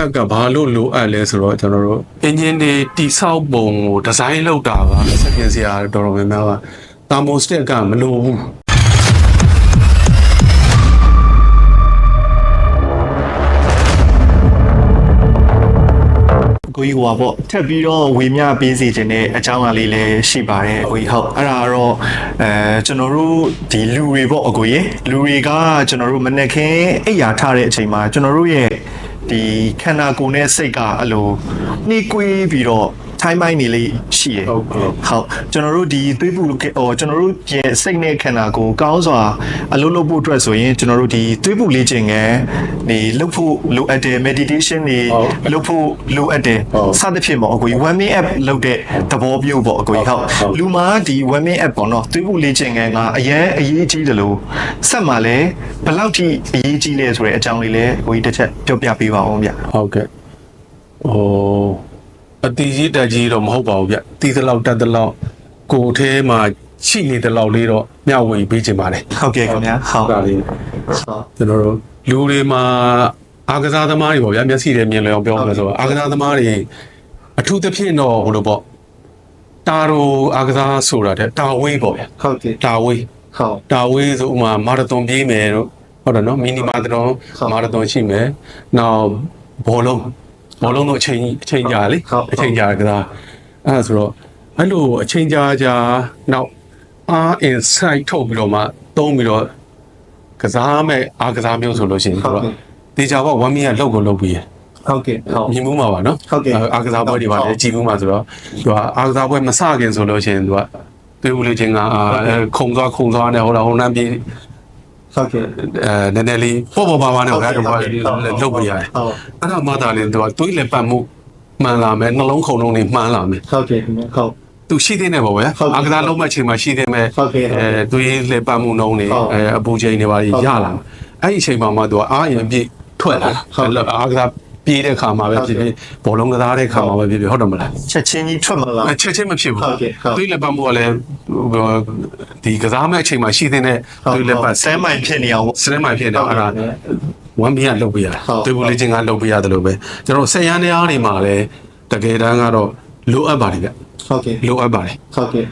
app ကဘာလို့လိုအပ်လဲဆိုတော့ကျွန်တော်တို့ engine တွေတိဆောက်ပုံကိုဒီဇိုင်းလုပ်တာကစက်ပြင်စရာတော်တော်များများက thermostat ကမလိုဘူးကိုကြီးဟိုပါပေါ့ထပ်ပြီးတော့ဝေမျှပေးစီခြင်းတဲ့အကြောင်းအရာလေးလည်းရှိပါတယ်ကိုကြီးဟုတ်အဲ့ဒါကတော့အဲကျွန်တော်တို့ဒီလူတွေပေါ့အကိုကြီးလူတွေကကျွန်တော်တို့မနေ့ခင်းအိပ်ယာထတဲ့အချိန်မှာကျွန်တော်တို့ရဲ့ ဒီခန္ဓာကိုယ်နဲ့စိတ်ကအဲ့လိုနှီးကွေးပြီးတော့ ထိုင်းပိုင်းနေလေးရှိတယ်ဟုတ်ဟုတ်ဟုတ်ကျွန်တော်တို့ဒီသွေးပူဟိုကျွန်တော်တို့ရဲ့စိတ်နဲ့ခန္ဓာကိုယ်ကောင်းစွာအလုပ်လုပ်ဖို့အတွက်ဆိုရင်ကျွန်တော်တို့ဒီသွေးပူလေ့ကျင့်ငန်းဒီလုပ်ဖို့လိုအပ်တယ် meditation တွေဟုတ်လုပ်ဖို့လိုအပ်တယ်ဟုတ်စသဖြင့်ပေါ့အကိုကြီး one minute app လုပ်တဲ့သဘောမျိုးပေါ့အကိုကြီးဟုတ်ဟုတ်လူမှာဒီ one minute app ပေါ့နော်သွေးပူလေ့ကျင့်ငန်းကအရန်အရေးကြီးတယ်လို့ဆက်မှာလဲဘယ်လောက်ထိအရေးကြီးလဲဆိုတဲ့အကြောင်းလေးလဲကိုကြီးတစ်ချက်ပြောပြပေးပါဦးဗျဟုတ်ကဲ့ဟို အတီကြီးတက်ကြီးတော့မဟုတ်ပါဘူးဗျတီးသလောက်တက်သလောက်ကိုယ်ထဲမှာရှိနေသလောက်လေးတော့မျှဝေပေးခြင်းပါတယ်ဟုတ်ကဲ့ခင်ဗျာဟုတ်ဒါလေးဟုတ်ကျွန်တော်တို့လူတွေမှာအာကစားသမားတွေပေါ့ဗျာမျက်စိတွေမြင်လျောင်ပြောမယ်ဆိုတော့အာကစားသမားတွေအထူးသဖြင့်တော့ဟိုလိုပေါ့တာရိုအာကစားဆိုတာတဲ့တာဝေးပေါ့ဗျာဟုတ်ကဲ့တာဝေးဟုတ်တာဝေးဆိုဥမာမာရသွန်ပြေးမယ်တို့ဟုတ်တယ်နော်မီနီမာရသွန်ဟုတ်မာရသွန်ရှိမယ်နောက်ဘောလုံး ဘောလုံးတော့အချိန်အချိန်ကြာလေဟုတ်အချိန်ကြာကစားအဲ့ဒါဆိုတော့အဲ့လိုအချိန်ကြာကြာနောက်အာ insight ထုတ်ပြီးတော့မှသုံးပြီးတော့ကစားမဲ့အားကစားမျိုးဆိုလို့ရှိရင်သူကတေချာပေါ့1 minute လောက်ကိုလောက်ပြီးရဟုတ်ကဲ့ဟုတ်မြင်မှုမှာပါနော်ဟုတ်ကဲ့အားကစားပွဲတွေပါဟုတ်လေကြည်မှုမှာဆိုတော့သူကအားကစားပွဲမစခင်ဆိုလို့ရှိရင်သူကတွေ့ဦးလို့ချင်းကအာအဲခုံသွားခုံသွားနဲ့ဟိုလာဟိုနှမ်းပြေး ဟုတ်ကဲ့အဲနည်းနည်းလေးပေါ့ပေါ့ပါပါနဲ့ဟိုကတော့လုပ်ပြရတယ်ဟုတ်အဲ့ဒါမှသာလေသူကတွေးလက်ပတ်မှုမှန်လာမယ်နှလုံးခုန်လုံးတွေမှန်လာမယ်ဟုတ်ကဲ့ခင်ဗျာဟုတ်သူရှိသေးတယ်ပေါ့ဗျာဟုတ်ကဲ့အားကစားလုံးမဲ့ချိန်မှာရှိသေးမယ်ဟုတ်ကဲ့ဟုတ်ကဲ့အဲတွေးလက်ပတ်မှုနှုံးတွေဟုတ်အဲအပူချိန်တွေပါဟုတ်ရလာမယ်အဲ့ဒီအချိန်မှာမှသူကအားရင်ပြည့်ထွက်လာဟုတ်တာအားကစား ပြေးတဲ့ခါမှာပဲဖြစ်ဖြစ်ဘောလုံးကစားတဲ့ခါမှာပဲဖြစ်ဖြစ်ဟုတ်တယ်မလားချက်ချင်းကြီးထွက်မလာအချက်ချင်းမဖြစ်ဘူးဟုတ်ကဲ့ဟုတ်သွေးလက်ပတ်မှုကလည်းဟိုဒီကစားမဲ့အချိန်မှာရှိသေးတဲ့သွေးလက်ပတ်ဆဲမိုင်ဖြစ်နေအောင်စနစ်မိုင်ဖြစ်နေအဲ့ဒါဝမ်ဘီကလုပ်ပြရတာဟုတ်သွေးပူလေးချင်းကလုပ်ပြရတယ်လို့ပဲကျွန်တော်ဆက်ရန်တရားတွေမှာလည်းတကယ်တမ်းကတော့လိုအပ်ပါတယ်ဗျဟုတ်ကဲ့လိုအပ်ပါတယ်ဟုတ်ကဲ့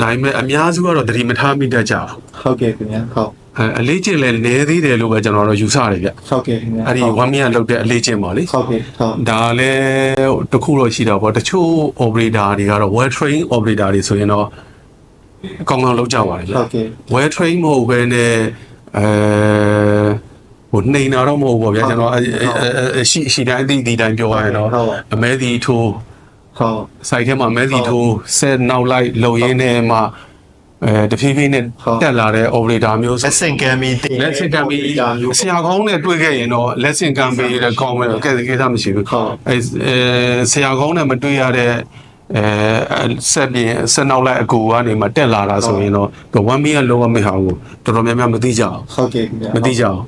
ဒါပေမဲ့အများစုကတော့သတိမထားမိတတ်ကြဘူးဟုတ်ကဲ့ခင်ဗျာဟုတ် အဲအလေးကျင့်လည်းနည်းသေးတယ်လို့ပဲကျွန်တော်တို့ယူဆရတယ်ဗျဟုတ်ကဲ့ခင်ဗျာအဲ့ဒီဝမ်ဘီကလုပ်တဲ့အလေးကျင့်ပါလေဟုတ်ကဲ့ဟုတ်ဒါလည်းတစ်ခုတော့ရှိတာပေါ့တချို့ operator တွေကတော့ well trained operator တွေဆိုရင်တော့အကောင်းကောင်းလုပ်ကြပါတယ်ဗျဟုတ်ကဲ့ well trained မဟုတ်ဘဲနဲ့အဲဟိုနှိမ်တာတော့မဟုတ်ဘူးပေါ့ဗျာကျွန်တော်အဲအဲရှိရှိတိုင်းအသီးဒီတိုင်းပြောရရင်တော့အမဲဒီထိုးဟုတ်စိုက်ထဲမှာအမဲဒီထိုးဆက်နောက်လိုက်လုံရင်းနဲ့မှ အဲတဖြည်းဖြည်းနဲ့တက်လာတဲ့ operator မျိုးလက်ဆင့်ကမ်းပြီးတင်လက်ဆင့်ကမ်းပြီးဆရာကောင်းနဲ့တွေ့ခဲ့ရင်တော့လက်ဆင့်ကမ်းပြီးတဲ့ကောင်းမယ်ကဲကိစ္စမရှိဘူးဟုတ်အဲအဲဆရာကောင်းနဲ့မတွေ့ရတဲ့အဲဆက်ပြီးဆက်နောက်လိုက်အကူကနေမှတက်လာတာဆိုရင်တော့ဒီ1 minute လောကမဲ့ဟာကိုတော်တော်များများမသိကြအောင်ဟုတ်ကဲ့ခင်ဗျာမသိကြအောင်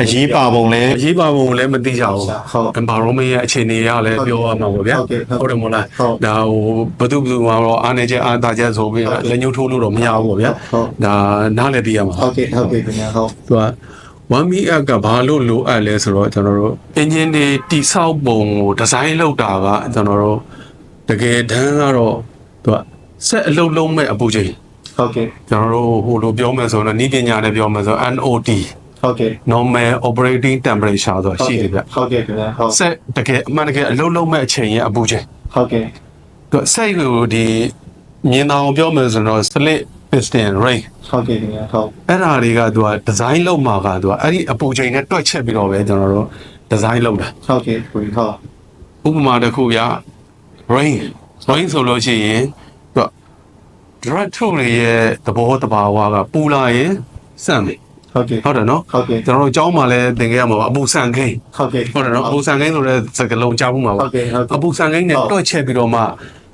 အရေးပါပုံလဲအရေးပါပုံလည်းမသိကြအောင်ဟုတ် environment ရဲ့အခြေအနေရလည်းပြောရမှာပေါ့ဗျာဟုတ်ကဲ့ဟုတ်ဟုတ်တယ်မို့လားဟုတ်ဒါဟိုဘယ်သူဘယ်သူမှာတော့အားနေချက်အားသာချက်ဆိုပြီးဟုတ်ကဲ့လက်ညှိုးထိုးလို့တော့မရဘူးပေါ့ဗျာဟုတ်ဒါနားလည်းသိရမှာဟုတ်ကဲ့ဟုတ်ကဲ့ခင်ဗျာဟုတ်သူက one me app ကဘာလို့လိုအပ်လဲဆိုတော့ကျွန်တော်တို့ engine တွေတိဆောက်ပုံကိုဒီဇိုင်းလုပ်တာကကျွန်တော်တို့တကယ်တမ်းကတော့သူကဆက်အလုပ်လုံးမဲ့အပူချိန်ဟုတ်ကဲ့ကျွန်တော်တို့ဟိုလိုပြောမယ်ဆိုတော့ဤပညာနဲ့ပြောမယ်ဆိုတော့ NOT ဟုတ်ကဲ့ normal operating temperature ဆိုတာရှိတယ်ဗျဟုတ်ကဲ့ခင်ဗျာဟုတ်ဆက်တကယ်အမှန်တကယ်အလုပ်လုံးမဲ့အချိန်ရဲ့အပူချိန်ဟုတ်ကဲ့သူကဆက်ကိုဒီမြင်အောင်ပြောမယ်ဆိုတော့ slit piston ring ဟုတ်ကဲ့ခင်ဗျာဟုတ်အဲ့ဓာတွေကသူကဒီဇိုင်းလုပ်မှာကသူကအဲ့ဒီအပူချိန်နဲ့တွက်ချက်ပြီးတော့ပဲကျွန်တော်တို့ဒီဇိုင်းလုပ်တာဟုတ်ကဲ့ကိုကြီးဟုတ်ဥပမာတစ်ခုရ rain rain ဆိုလို့ရှိရင်သူက direct ထုတ်တွေရဲ့သဘောတဘာဝကပူလာရင်စန့်တယ် ဟုတ်ကဲ့ဟုတ်တယ်နော်ဟုတ်ကဲ့ကျွန်တော်တို့အကြောင်းမှာလည်းသင်ခဲ့ရမှာပါအပူဆန်ခိုင်းဟုတ်ကဲ့ဟုတ်တယ်နော်အပူဆန်ခိုင်းဆိုတဲ့စကားလုံးကြားမှုမှာပါဟုတ်ကဲ့ဟုတ်အပူဆန်ခိုင်းနဲ့တွက်ချက်ပြီးတော့မှ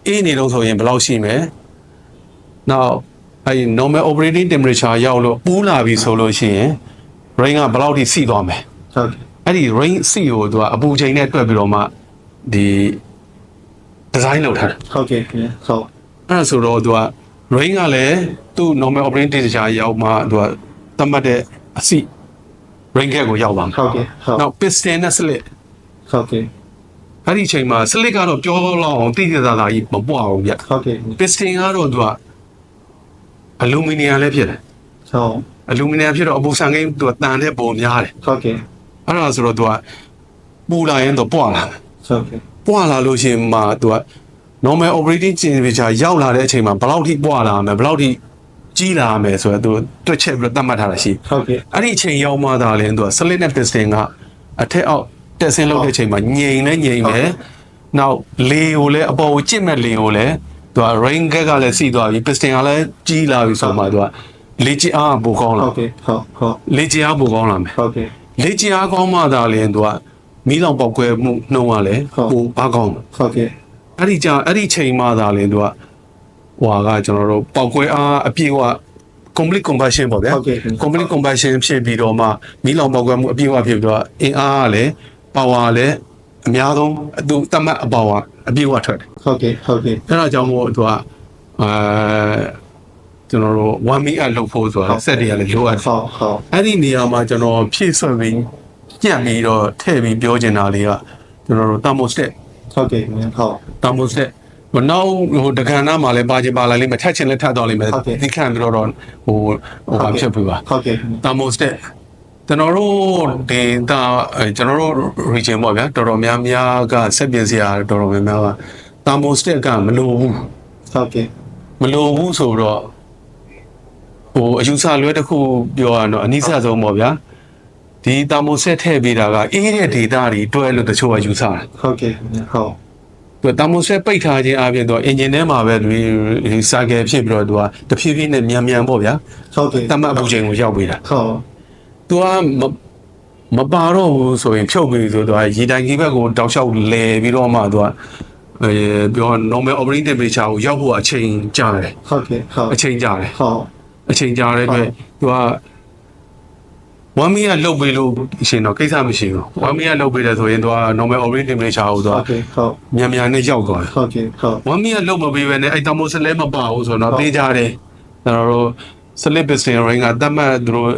အေးနေတော့ဆိုရင်ဘယ်လောက်ရှိမလဲနောက်အဲဒီ normal operating temperature ရောက်လို့ပူးလာပြီဆိုလို့ရှိရင် rain ကဘယ်လောက်ထိစီသွားမလဲဟုတ်ကဲ့အဲ့ဒီ rain စီကိုသူကအပူချိန်နဲ့တွက်ပြီးတော့မှဒီ design လုပ်ထားတယ်ဟုတ်ကဲ့ဟုတ်အဲ့ဒါဆိုတော့သူက rain ကလည်းသူ့ normal operating temperature ရောက်မှသူက သတ်မှတ်တဲ့အစီ rain ကကိုရောက်ပါမယ်ဟုတ်ကဲ့ဟုတ်နောက် piston နဲ့ slit ဟုတ်ကဲ့အဲ့ဒီအချိန်မှာစလစ်ကတော့ပြောလောက်အောင်တိတိကျကျကြီးမပွားဘူးဗျဟုတ်ကဲ့ပစ္စတင်ကတော့သူကအလူမီနီယံလည်းဖြစ်တယ်ဟုတ်အလူမီနီယံဖြစ်တော့အပူဆန်ကိန်းသူကတန်တဲ့ပုံများတယ်ဟုတ်ကဲ့အဲ့ဒါဆိုတော့သူကပူလာရင်တော့ပွားလာဟုတ်ကဲ့ပွားလာလို့ရှိရင်မှသူက normal operating temperature ရောက်လာတဲ့အချိန်မှာဘယ်လောက်ထိပွားလာမယ်ဘယ်လောက်ထိ ကြီးလာမယ်ဆိုတော့သူတွက်ချက်ပြီးတော့သတ်မှတ်ထားတာရှိဟုတ်ကဲ့အဲ့ဒီအချိန်ရောက်မှသာလဲသူက slit နဲ့ piston ကအထက်အောက်တက်ဆင်းလုပ်တဲ့အချိန်မှာငြိမ်နဲ့ငြိမ်မယ်နောက်လေကိုလည်းအပေါ်ကိုကျင့်မဲ့လေကိုလည်းသူက rain gag ကလည်းစီးသွားပြီ piston ကလည်းကြီးလာပြီဆိုမှသူကလေကျအားပိုကောင်းလာဟုတ်ကဲ့ဟုတ်ဟုတ်လေကျအားပိုကောင်းလာမယ်ဟုတ်ကဲ့လေကျအားကောင်းမှသာလဲသူကမီးလောင်ပေါက်ကွဲမှုနှုံးကလည်းဟုတ်ပိုအားကောင်းတယ်ဟုတ်ကဲ့အဲ့ဒီကြာအဲ့ဒီချိန်မှသာလဲသူက ဟွာကကျွန်တော်တို့ပေါက်ကွဲအားအပြည့်က complete combustion ပေါ့ဗျာဟုတ်ကဲ့ complete combustion ဖြစ်ပြီးတော့မှမီးလောင်ပေါက်ကွဲမှုအပြည့်အဝဖြစ်ပြီးတော့အင်အားကလည်း power ကလည်းအများဆုံးအသူတတ်မှတ်အပေါကအပြည့်အဝထွက်တယ်ဟုတ်ကဲ့ဟုတ်ကဲ့အဲ့ဒါကြောင့်မို့သူကအဲကျွန်တော်တို့ one meter လောက်ဖို့ဆိုတာစက်တွေကလည်းလိုအပ်တယ်ဟုတ်ဟုတ်အဲ့ဒီနေရာမှာကျွန်တော်ဖြည့်ဆွတ်ပြီးညှက်ပြီးတော့ထည့်ပြီးပြောချင်တာလေးကကျွန်တော်တို့ thermostat ဟုတ်ကဲ့ဟုတ် thermostat မ နောက်ဟိုတက္ကနာမှာလည်းပါချင်ပါလာလိမ့်မယ်ထက်ချင်လည်းထက်တော့လိမ့်မယ်ဟုတ်ကဲ့ ဒီခံပြီးတော့တော့ဟိုဟိုဘာဖြစ်ပြီပါဟုတ်ကဲ့ thermostat ကျွန်တော်တို့ဒေတာအဲကျွန်တော်တို့ region ပေါ့ဗျာတော်တော်များများကစက်ပြင်စရာတော်တော်များများက thermostat ကမလိုဘူးဟုတ်ကဲ့မလိုဘူးဆိုတော့ဟိုအယူဆလွဲတစ်ခုပြောရတော့အနည်းဆက်ဆုံးပေါ့ဗျာဒီတာမိုဆက်ထည့်ပေးတာကအေးတဲ့ဒေတာတွေတွဲလို့တချို့ကယူဆတယ်ဟုတ်ကဲ့ဟုတ်သူ တာမိုဆက်ပိတ်ထားခြင်းအပြင်တော့အင်ဂျင်ထဲမှာပဲဒီစာကယ်ဖြစ်ပြီးတော့သူကတဖြည်းဖြည်းနဲ့မြန်မြန်ပေါ့ဗျာဟုတ်ကဲ့တတ်မှတ်အပူချိန်ကိုရောက်ပေးတာဟုတ်သူကမမပါတော့ဘူးဆိုရင်ဖြုတ်ပြီးဆိုတော့ရေတိုင်ကြီးဘက်ကိုတောက်လျှောက်လဲပြီးတော့မှသူကအဲပြော normal operating temperature ကိုရောက်ဖို့အချိန်ကြာတယ်ဟုတ်ကဲ့ဟုတ်အချိန်ကြာတယ်ဟုတ်အချိန်ကြာတဲ့အတွက်သူက ဝမ်မီကလုတ်ပေးလို့ရှင်တော့ကိစ္စမရှိဘူးဝမ်မီကလုတ်ပေးတယ်ဆိုရင်သူက normal operating temperature ကိုသူဟုကတ်ကဲ့ဟုတ်မြန်မြန်နဲ့ရောက်သွားတယ်ဟုတ်ကဲ့ဟုတ်ဝမ်မီကလုတ်မပေးဘဲနဲ့အဲ့တမိုးစလဲမပါဘူးဆိုတော့သေးကြတယ်ကျွန်တော်တို့ slip piston ring ကတတ်မှတ်သူတို့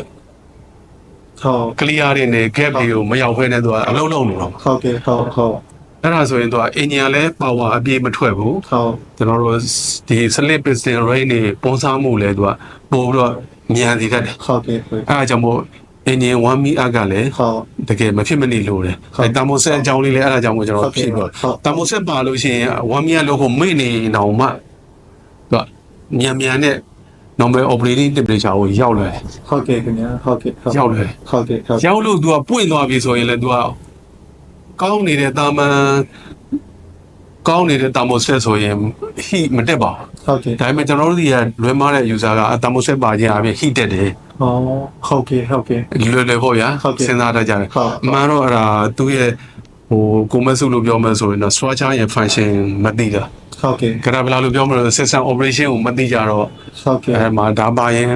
ဟုတ် clear တွေနဲ့ gap တွေကိုမရောက်ဖဲနဲ့သူကအလုံးလုံးနေတော့ဟုတ်ကဲ့ဟုတ်ဟုတ်အဲ့ဒါဆိုရင်သူက engine လည်း power အပြည့်မထွက်ဘူးဟုတ်ကျွန်တော်တို့ဒီ slip piston ring တွေပုံစားမှုလဲသူကပို့ပြီးတော့မြန်စီတတ်တယ်ဟုတ်ကဲ့ဟုတ်အဲ့ဒါကြောင့်မို့ engine 1 mi အကလည်းဟုတ် တကယ်မဖြစ်မနေလို့တယ်ဟုတ်အဲတာမိုဆက်အကြောင်းလေးလည်းအဲ့ဒါကြောင့်မို့ကျွန်ဟုတော်တ်ကဲ့ဖြည့်ပြောဟုတ် တာမိုဆက်ပါလို့ရှိရင်1 mi လို့ကိုမိနေတော့မှသူကမြန်မြန်နဲ့ normal operating temperature ကိုရောက်လာတယ် ဟုတ်ကဲ့ခင်ဗျာဟုတ်ကဲ့ဟုတ်ရောက်လာတယ် ဟုတ်ကဲ့ဟုတ်ရောက်လို့ तू ကပွင့်သွားပြီဆိုရင်လည်း तू ကကောင်းနေတဲ့တာမန်ကောင်းနေတဲ့တာမိုဆက်ဆိုရင် heat မတက်ပါဘူး ဟုတ်ကဲ့ဒါပေမဲ့ကျွန်တော်တို့ဒီကလွယ်မားတဲ့ user ကအတာမိုဆက်ပါခြင်းအပြင် heat တက်တယ် ဟောဟုတ်ကဲ့ဟုတ်ကဲ့ လွယ်လွယ်ပေါ့ဗျာဟုတ်ကဲ့စဉ်းစားတတ်ကြတယ်ဟုတ် အမှန်တော့အဲ့ဒါသူ့ရဲ့ဟိုကိုမဆုလို့ပြောမှဆိုရင်တော့ structure ရဲ့ function မသိတာဟုတ်ကဲ့ကရာဘလာလို့ပြောမှလို့ system operation ကိုမသိကြတော့ဟုတ်ကဲ့အဲ့မှာဒါပါရင်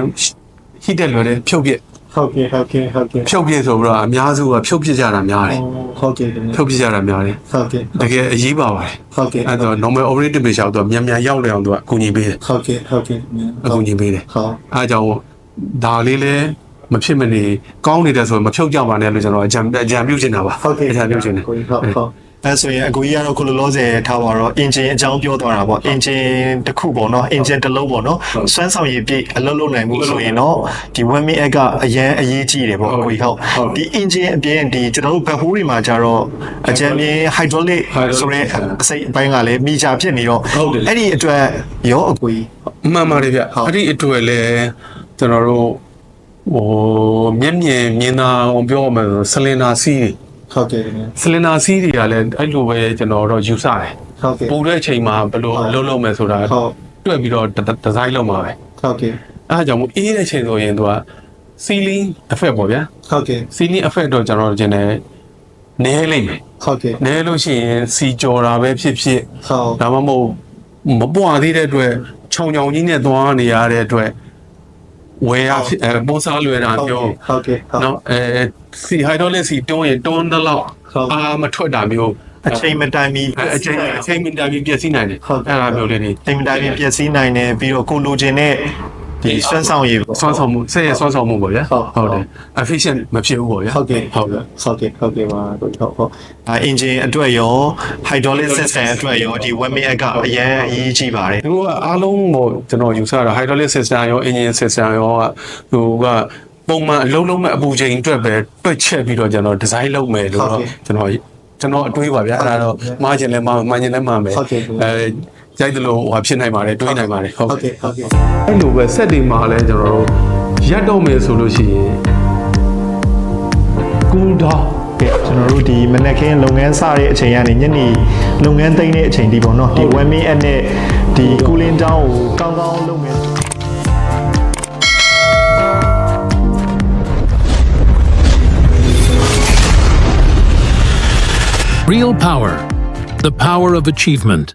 hit တက်လွယ်တယ်ဖြုတ်ပြစ်ဟုတ်ကဲ့ဟုတ်ကဲ့ဟုတ်ကဲ့ဖြုတ်ပြစ်ဆိုပြီးတော့အများစုကဖြုတ်ပြစ်ကြတာများတယ်ဟုတ်ကဲ့ခင်ဗျာဖြုတ်ပြစ်ကြတာများတယ်ဟုတ်ကဲ့တကယ်အရေးပါပါတယ်ဟုတ်ကဲ့အဲ့တော့ normal operating temperature ကိုသူကမြန်မြန်ရောက်လျအောင်သူကအကူအညီပေးတယ်ဟုတ်ကဲ့ဟုတ်ကဲ့အကူအညီပေးတယ်ဟုတ် အားကြောင့် ဒါလေးလည်းမဖြစ်မနေကောင်းနေတယ်ဆိုရင်မဖြုတ်ကြပါနဲ့လို့ကျွန်တော်အကြံအကြံပြုချင်တာပါဟုတ်ကဲ့အကြံပြုချင်တယ်ကိုကြီးဟုတ်ဟုတ်အဲဆိုရင်အကူကြီးကတော့ခုလောလောဆယ်ထားပါတော့ engine အကြောင်းပြောသွားတာပေါ့ engine တစ်ခုပေါ့နော် engine တစ်လုံးပေါ့နော်စွမ်းဆောင်ရည်ပြည့်အလုပ်လုပ်နိုင်မှုဆိုရင်တော့ဒီ one minute ကအရန်အရေးကြီးတယ်ပေါ့အကူကြီးဟုတ်ဒီ engine အပြင်ဒီကျွန်တော်တို့ဘက်ဟိုးတွေမှာကြတော့အကြံပြင်း hydraulic ဆိုတဲ့အစိတ်အပိုင်းကလည်းမီချာဖြစ်နေတော့အဲ့ဒီအတွက်ရောအကူကြီးမှန်ပါတယ်ဗျဟုတ်အဲ့ဒီအတွက်လည်း ကျွန်တော်တို့ဟိုမျက်မြင်မြင်သာအောင်ပြောရမယ်ဆိုဆလင်နာစီးတွေဟုတ်ကဲ့ခင်ဗျာဆလင်နာစီးတွေကလည်းအဲ့လိုပဲကျွန်တော်တို့ယူဆတယ်ဟုတ်ကဲ့ပူတဲ့အချိန်မှာဘယ်လိုဟုတ်လုပ်လုပ်မယ်ဆိုတာဟုတ်တွေ့ပြီးတော့ဒီဇိုင်းလုပ်မှာပဲဟုတ်ကဲ့အဲ့ဒါကြောင့်မို့အေးတဲ့ချိန်ဆိုရင်သူက ceiling effect ပေါ့ဗျာဟုတ်ကဲ့ ceiling effect တော့ကျွန်တော်တို့ကျင်တယ်နည်းလိမ့်မယ်ဟုတ်ကဲ့နည်းလို့ရှိရင်စီကြော်တာပဲဖြစ်ဖြစ်ဟုတ်ဒါမှမဟုတ်မပွားသေးတဲ့အတွက်ခြုံခြုံကြီးနဲ့သွားနေရတဲ့အတွက် ဝယ်ရဖြစ်အဲပုံစားလွယ်တာမျိုးဟုတ်ကဲ့ဟုတ်နော်အဲစီဟိုက်ဒရိုလစ်စီတွန်းရင်တွန်းတဲ့လောက်ဟုတ်အာမထွက်တာမျိုးအချိန်မတိုင်မီအဲအချိန်အချိန်မီတာပြီးပြည့်စည်နိုင်တယ်ဟုတ်ကဲ့အဲ့ဒါမျိုးလေးနေအချိန်မတိုင်မီပျက်စီးနိုင်တယ်ပြီးတော့ကိုလိုချင်တဲ့ ဒီစွမ်းဆောင်ရည်ပေါ့ဆွမ်းဆောင်မှုဆက်ရဆွမ်းဆောင်မှုပေါ့ဗျာဟုတ်တယ် efficient မဖြစ်ဘူးပေါ့ဗျာဟုတ်ကဲ့ဟုဟုတ်တ်ကဲ့ကဲ့ဟုတ်ကဲ့ဟုတ်ကဲ့ပါကိုဟုတ်ဟုတ်အာ engine အတွက်ရော hydraulic system အတွက်ရောဒီ webbing ကအရင်အရေးကြီးပါတယ်သူကအားလုံးကိုကျွန်တော်ယူဆတာ hydraulic system ရော engine system ရောကသူကပုံမှန်အလုံးလုံးမဲ့အပူချိန်အတွက်ပဲတွက်ချက်ပြီးတော့ကျွန်တော် design လုပ်မယ်လို့တော့ကျွန်တော်ကျွန်တော်အတွေးပါဗျာအဲ့ဒါတော့မှားခြင်းလဲမှားမှန်ခြင်းလဲမှားမယ်အဲ ကြိုက်တယ်လို့ဟိုဖြစ်နိုင်ပါတယ်တွေးနိုင်ပါတယ်ဟုတ်ဟုတ်ကဲ့ကဲ့ဟုတ်ကဲ့အဲ့လိုပဲဆက်တွေမှာလဲကျွန်တော်တို့ရက်တော့မယ်ဆိုလို့ရှိရင် cool down ကဲကျွန်တော်တို့ဒီမနက်ခင်းလုပ်ငန်းစတဲ့အချိန်ကနေညနေလုပ်ငန်းသိမ်းတဲ့အချိန်ဒီပေါ့နော်ဒီ webbing အနဲ့ဒီ cooling down ကိုကောင်းကောင်းလုပ်မယ် Real power. The power of achievement.